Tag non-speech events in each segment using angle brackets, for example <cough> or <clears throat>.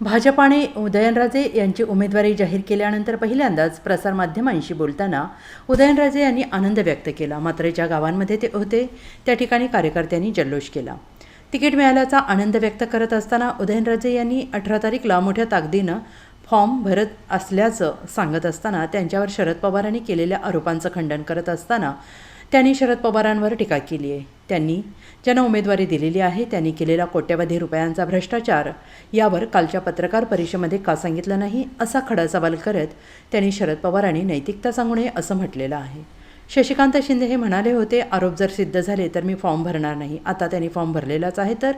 भाजपाने उदयनराजे यांची उमेदवारी जाहीर केल्यानंतर पहिल्यांदाच प्रसारमाध्यमांशी बोलताना उदयनराजे यांनी आनंद व्यक्त केला. मात्र ज्या गावांमध्ये ते होते त्या ठिकाणी कार्यकर्त्यांनी जल्लोष केला. तिकीट मिळाल्याचा आनंद व्यक्त करत असताना उदयनराजे यांनी अठरा तारीखला मोठ्या ताकदीनं फॉर्म भरत असल्याचं सांगत असताना त्यांच्यावर शरद पवारांनी केलेल्या आरोपांचं खंडन करत असताना त्यांनी शरद पवारांवर टीका केली आहे. त्यांनी ज्यांना उमेदवारी दिलेली आहे त्यांनी केलेला कोट्यवधी रुपयांचा भ्रष्टाचार यावर कालच्या पत्रकार परिषदेमध्ये का सांगितलं नाही असा खडा सवाल करत त्यांनी शरद पवारांनी नैतिकता सांगू नये असं म्हटलेलं आहे. शशिकांत शिंदे हे म्हणाले होते आरोप जर सिद्ध झाले तर मी फॉर्म भरणार नाही. आता त्यांनी फॉर्म भरलेलाच आहे तर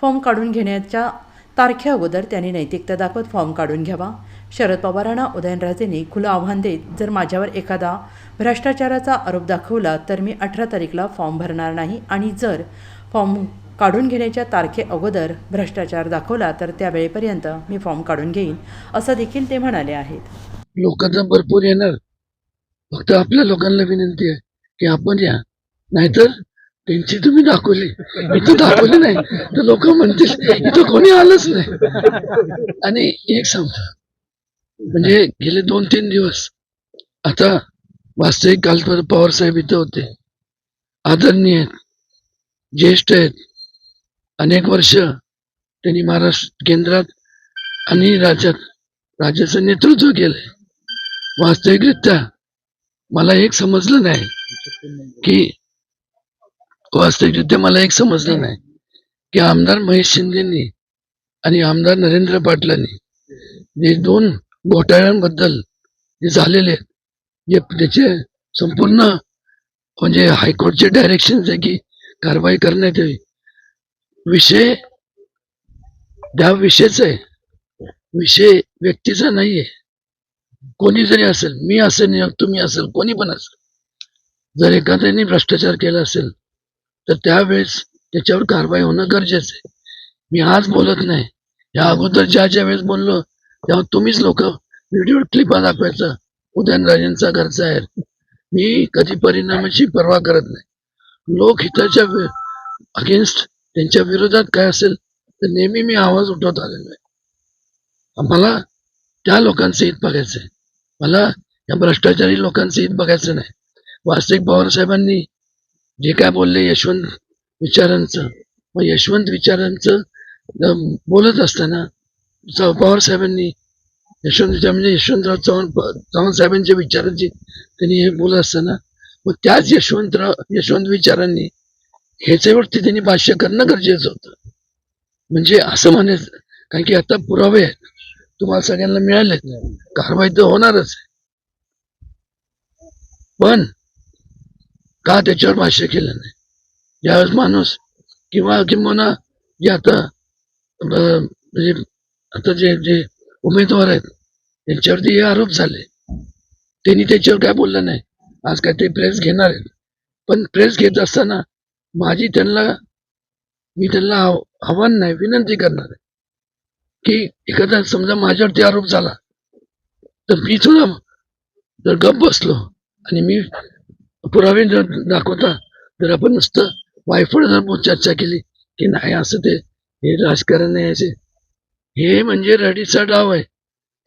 फॉर्म काढून घेण्याच्या तारखे अगोदर त्यांनी नैतिकता दाखवत फॉर्म काढून घ्यावा. शरद पवारांना उदयनराजेंनी खुलं आव्हान देत जर माझ्यावर एखादा भ्रष्टाचाराचा आरोप दाखवला तर मी अठरा तारीखला फॉर्म भरणार नाही आणि जर फॉर्म काढून घेण्याच्या तारखे अगोदर भ्रष्टाचार दाखवला तर त्यावेळेपर्यंत मी फॉर्म काढून घेईन असं देखील ते म्हणाले आहेत. लोकांना भरपूर येणार. फक्त आपल्या लोकांना विनंती आहे की आपण या. नाहीतर त्यांची तुम्ही दाखवली. इथं दाखवली नाही. तर लोक म्हणतील इथं कोणी आलंच नाही. आणि एक सांगतो. म्हणजे गेले दोन तीन दिवस. आता वास्तविक काल पवार साहेब इथं होते. आदरणीय आहेत ज्येष्ठ आहेत. अनेक वर्ष त्यांनी महाराष्ट्र केंद्रात आणि राज्यात राज्याचं नेतृत्व केलंय. वास्तविकरित्या मला एक समजलं नाही की वास्तविकरित्या मला एक समजलं नाही की आमदार महेश शिंदेनी आणि आमदार नरेंद्र पाटलांनी जे दोन घोटाळ्यांबद्दल जे झालेले जे त्याचे संपूर्ण म्हणजे हायकोर्टचे डायरेक्शन आहे की कारवाई करण्यात यावी. विषय त्या विषयच आहे विषय व्यक्तीचा नाहीये. कोणी जरी असेल मी असेल तुम्ही असेल कोणी पण असेल जर एखाद्याने भ्रष्टाचार केला असेल तर त्यावेळेस त्याच्यावर कारवाई होणं गरजेचं आहे. मी आज बोलत नाही. या अगोदर ज्या ज्या वेळेस बोललो तेव्हा तुम्हीच लोक व्हिडिओ क्लिप दाखवायचा. उदयनराजेंचा घरचा आहे. मी कधी परिणामाची पर्वा करत नाही. लोक हिताच्या अगेन्स्ट त्यांच्या विरोधात काय असेल तर नेहमी मी आवाज उठवत आलेलो आहे. मला त्या लोकांचं हित बघायचं आहे मला या भ्रष्टाचारी लोकांचं हित बघायचं नाही. वास्तविक पवार साहेबांनी जे काय बोलले यशवंत विचारांचं मग यशवंत विचारांचं बोलत असताना पवारसाहेबांनी पवार साहेबांनी यशवंत म्हणजे यशवंतराव चव्हाण चव्हाण साहेबांच्या विचारांची त्यांनी हे बोलत असताना मग त्याच यशवंतराव यशवंत विचारांनी ह्याच्यावरती त्यांनी भाष्य करणं गरजेचं होतं. म्हणजे असं म्हणायचं कारण की आता पुरावे आहेत. तुम्हाला सगळ्यांना मिळालेत. कारवाई तर होणारच आहे. पण का त्याच्यावर भाष्य केलं नाही? यावेळेस माणूस किंवा किंबहुना जे आता म्हणजे आता जे जे उमेदवार आहेत त्यांच्यावरती हे आरोप झाले. त्यांनी त्याच्यावर काय बोललं नाही. आज काय ते प्रेस घेणार आहेत. पण प्रेस घेत असताना माझी त्यांना मी त्यांना आव- आव्हान नाही विनंती करणार आहे. की एखादा समजा माझ्यावरती आरोप झाला तर मी थोडा जर गप बसलो आणि मी पुरावे जर दाखवता जर आपण नुसतं वायफळ जर चर्चा केली की नाही असं ते हे राजकारण नाही असे. हे म्हणजे रडीचा डाव आहे.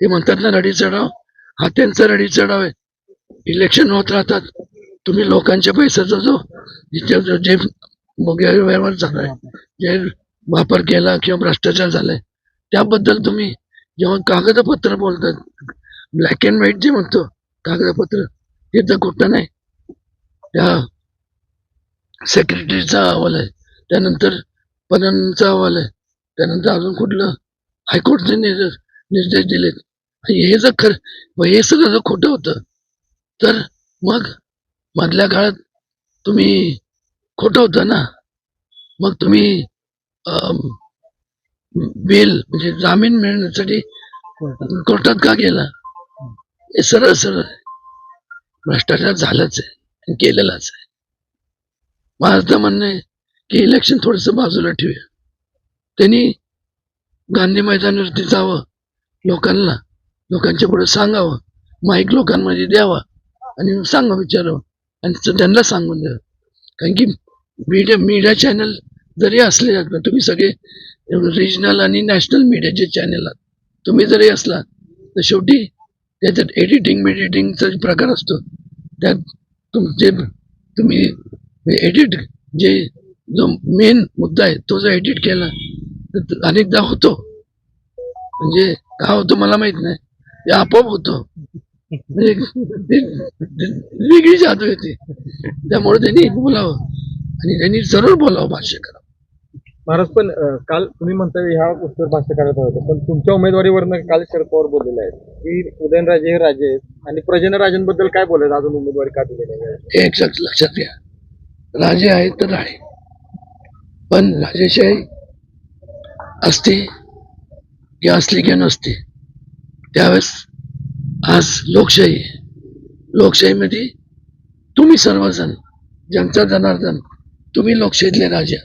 ते म्हणतात ना रडी चढाव. हा त्यांचा रडी चढाव आहे. इलेक्शन होत राहतात. तुम्ही लोकांच्या पैशाचा जो जिथे जो- जे गैरव्यवहार झाला झालाय जे वापर केला किंवा भ्रष्टाचार झालाय त्याबद्दल तुम्ही जेव्हा कागदपत्र बोलतात ब्लॅक अँड व्हाईट जे म्हणतो कागदपत्र हे तर कुठं नाही. त्या सेक्रेटरीचा अहवाल आहे. त्यानंतर पदांचा अहवाल आहे. त्यानंतर अजून कुठलं? हायकोर्टचे निर्देश निर्देश दिलेत. हे जर खरं हे सगळं जर खोटं होतं तर मग मधल्या काळात तुम्ही खोटं होतं ना? मग तुम्ही बिल म्हणजे जामीन मिळण्यासाठी कोर्टात का गेला? हे सरळ सरळ भ्रष्टाचार झालाच आहे केलेलाच आहे. माझं म्हणणं आहे की इलेक्शन थोडस बाजूला ठेवूया. त्यांनी गांधी मैदानावरती जावं लोकांना लोकांच्या पुढे सांगावं. माईक लोकांमध्ये द्यावा. आणि सांगा विचारावं. आणि त्यांना सांगून द्यावं. कारण की मीडिया मीडिया चॅनल जरी असले तुम्ही सगळे रिजनल आणि नॅशनल मीडियाचे चॅनल आहात तुम्ही जरी असला तर शेवटी त्याच्यात एडिटिंग मेडिटिंगचा प्रकार असतो त्यात तुमचे तुम्ही एडिट जे जो मेन मुद्दा आहे तो जर एडिट केला तर अनेकदा होतो. म्हणजे का होतो मला माहीत नाही. ते आपोआप होतो. वेगळी जादू येते. त्यामुळे त्यांनी बोलावं आणि त्यांनी जरूर बोलावं भाष्य करा महाराज पण काल तुम्ही म्हणता ह्या गोष्टीवर भाष्य करत होतो पण तुमच्या उमेदवारीवरनं काल शरद पवार बोललेले आहेत. की उदयनराजे हे राजे आहेत आणि प्रजनराजांबद्दल काय बोलायचं? अजून उमेदवारी का दिलेली आहे हे एक लक्ष- लक्षात घ्या. राजे आहेत तर राणे. पण राजेशाही असते की असली की नसते. त्यावेळेस आज लोकशाही लोकशाहीमध्ये म्हणजे तुम्ही सर्वजण जनता जनार्दन तुम्ही लोकशाहीतले राजे.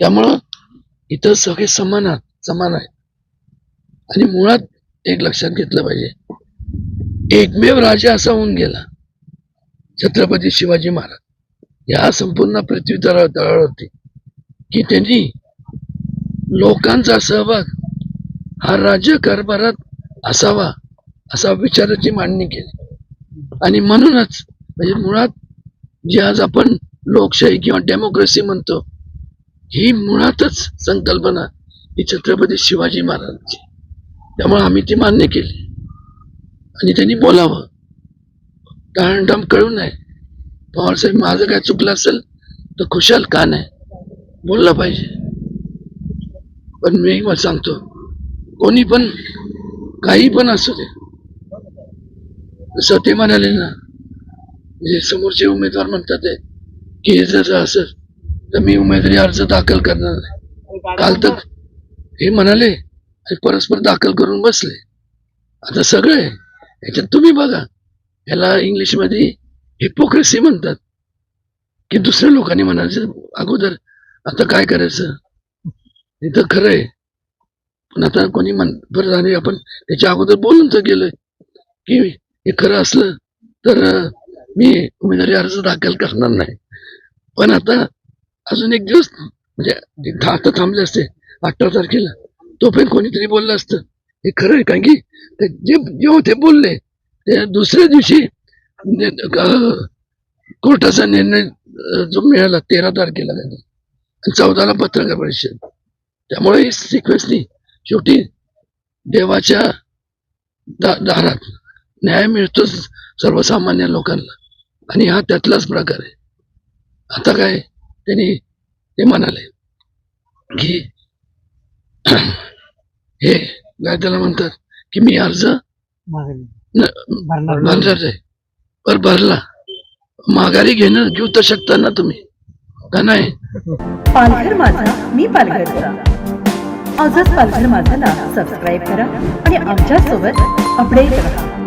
त्यामुळं इथं सगळे समान आहात समान आहेत. आणि मुळात एक लक्षात घेतलं पाहिजे एकमेव राजा असा होऊन गेला छत्रपती शिवाजी महाराज. या संपूर्ण पृथ्वी तळा होती की त्यांनी लोकांचा सहभाग हा राज्य कारभारात असावा असा विचाराची मांडणी केली. आणि म्हणूनच म्हणजे मुळात जी आज आपण लोकशाही किंवा डेमोक्रेसी म्हणतो ही मुळातच संकल्पना ही छत्रपती शिवाजी महाराजांची. त्यामुळे आम्ही ती मान्य केली. आणि त्यांनी बोलावं. टाळणटाम कळू नये पवारसाहेब माझं काय चुकलं असेल तर खुशाल का नाही? बोललं पाहिजे. पण मी मग सांगतो कोणी पण काही पण असू दे. जसं ते म्हणाले ना म्हणजे समोरचे उमेदवार म्हणतात आहे की हे जर असं तर मी उमेदवारी अर्ज दाखल करणार नाही. काल तर हे म्हणाले आणि परस्पर दाखल करून बसले. आता सगळं आहे याच्यात तुम्ही बघा याला इंग्लिशमध्ये हिपोक्रेसी म्हणतात. की दुसऱ्या लोकांनी म्हणायचं अगोदर आता काय करायचं? हे तर खरं आहे. पण आता कोणी म्हण बरं झाले आपण त्याच्या अगोदर बोलून तर गेलोय. की हे खरं असलं तर मी उमेदवारी अर्ज दाखल करणार नाही. पण आता अजून एक दिवस म्हणजे दहा तर थांबले असते अठरा तारखेला तोपर्यंत कोणीतरी बोललं असतं. हे खरं आहे कारण की ते जे जे होते बोलले ते दुसऱ्या दिवशी ने- कोर्टाचा निर्णय जो मिळाला तेरा तारखेला त्यांनी. चौदाला पत्रकार परिषद. त्यामुळे ही सिक्वेन्सनी शेवटी देवाच्या दा दारात न्याय मिळतोच सर्वसामान्य लोकांना. आणि हा त्यातलाच प्रकार आहे. आता काय त्यांनी ते म्हणाले की <clears throat> हे काय त्याला म्हणतात की मी अर्ज भरणार आहे पर भरला. माघारी घेणं घेऊ तर शकता ना तुम्ही? का नाही? पालघर माझा मी पालघरचा. आजच पालघर माझाला सबस्क्राईब करा आणि आमच्यासोबत अपडेट राहा.